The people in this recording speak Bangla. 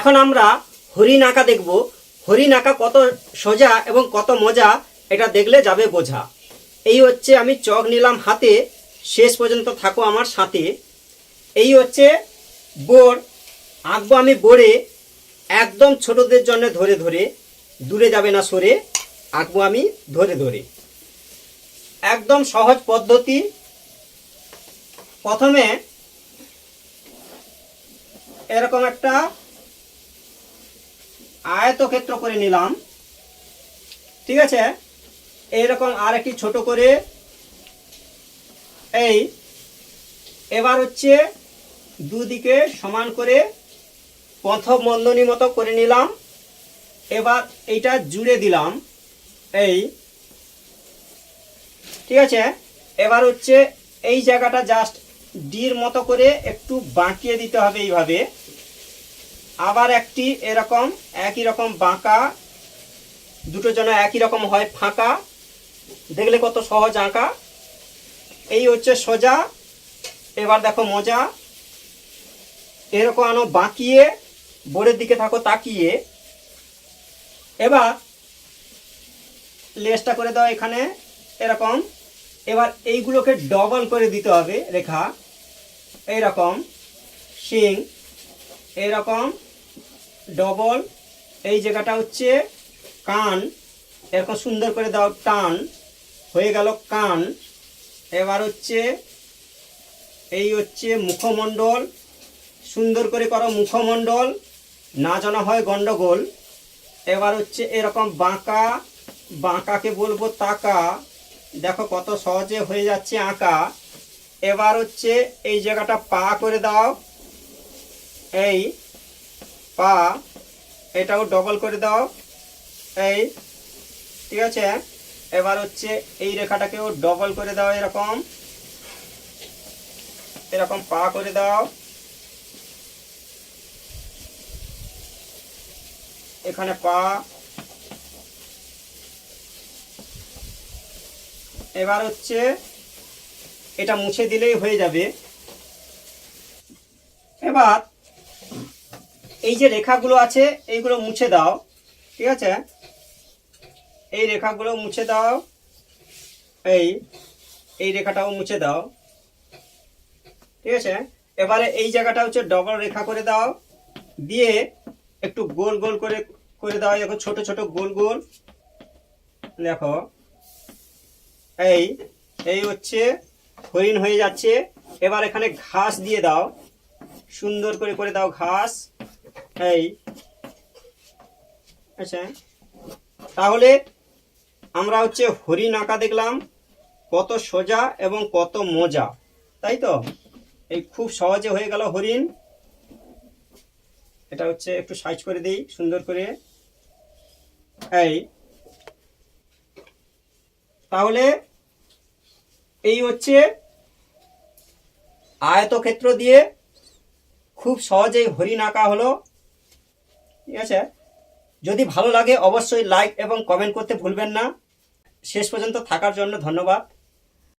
এখন আমরা হরিণ আঁকা দেখব। হরিণ আঁকা কত সোজা এবং কত মজা, এটা দেখলে যাবে বোঝা। এই হচ্ছে আমি চক নিলাম হাতে, শেষ পর্যন্ত থাকো আমার সাথে। এই হচ্ছে বোর্ড আঁকবো আমি বোর্ডে একদম ছোটদের জন্য ধরে ধরে। দূরে যাবে না সরে, আঁকবো আমি ধরে ধরে। একদম সহজ পদ্ধতি। প্রথমে এরকম একটা আয়তক্ষেত্র করে নিলাম। ঠিক আছে? এইরকম আর একটি ছোট করে এই এবার হচ্ছে দুদিকে সমান করে প্রথম বন্ধনী মতো করে নিলাম। এবার এইটা জুড়ে দিলাম। এই ঠিক আছে? এবার হচ্ছে এই জায়গাটা জাস্ট ডির মতো করে একটু বাঁকিয়ে দিতে হবে এইভাবে। আবার একটি এরকম, একই রকম বাঁকা, দুটো যেন একই রকম হয়, ফাঁকা। দেখলে কত সহজ আঁকা। এই হচ্ছে সোজা, এবার দেখো মজা। এরকম আনো বাঁকিয়ে, বোর্ডের দিকে থাকো, তাকিয়ে। এবার লেসটা করে দাও এখানে, এরকম। এবার এইগুলোকে ডবল করে দিতে হবে রেখা। এইরকম, শিং, এইরকম। ডবল, এই জায়গাটা হচ্ছে কান। এরকম সুন্দর করে দাও, টান। হয়ে গেল কান। এবার হচ্ছে, এই হচ্ছে মুখমণ্ডল। সুন্দর করে করো মুখমণ্ডল। না জানা হয় গন্ডগোল। এবার হচ্ছে এরকম বাঁকা, বাঁকাকে বলব তাকা। দেখো কত সহজে হয়ে যাচ্ছে আঁকা। এবার হচ্ছে এই জায়গাটা পা করে দাও। এই পা, এটাও ডবল করে দাও। এই, ঠিক আছে? এবার হচ্ছে এই রেখাটাকেও ডবল করে দাও এরকম। এরকম পা করে দাও। এখানে পা। এবার হচ্ছে এটা মুছে দিলেই হয়ে যাবে। এবার এই যে রেখাগুলো আছে, এইগুলো মুছে দাও। ঠিক আছে? এই রেখাগুলো মুছে দাও। এই এই রেখাটাও মুছে দাও। ঠিক আছে? এবারে এই জায়গাটা হচ্ছে ডবল রেখা করে দাও। দিয়ে একটু গোল গোল করে করে দাও। দেখো, ছোট ছোট গোল গোল। দেখো। এই এই হচ্ছে হরিণ হয়ে যাচ্ছে। এবার এখানে ঘাস দিয়ে দাও। সুন্দর করে করে দাও ঘাস। এই আচ্ছা তাহলে আমরা হচ্ছে হরিণ আঁকা দেখলাম, কত সোজা এবং কত মজা, তাই তো? এই খুব সহজে হয়ে গেল হরিণ। এটা হচ্ছে একটু সাইজ করে দিই, সুন্দর করে। এই, তাহলে এই হচ্ছে আয়তক্ষেত্র দিয়ে খুব সহজেই হরিণ আঁকা হলো। ঠিক আছে? যদি ভালো লাগে অবশ্যই লাইক এবং কমেন্ট করতে ভুলবেন না। শেষ পর্যন্ত থাকার জন্য ধন্যবাদ।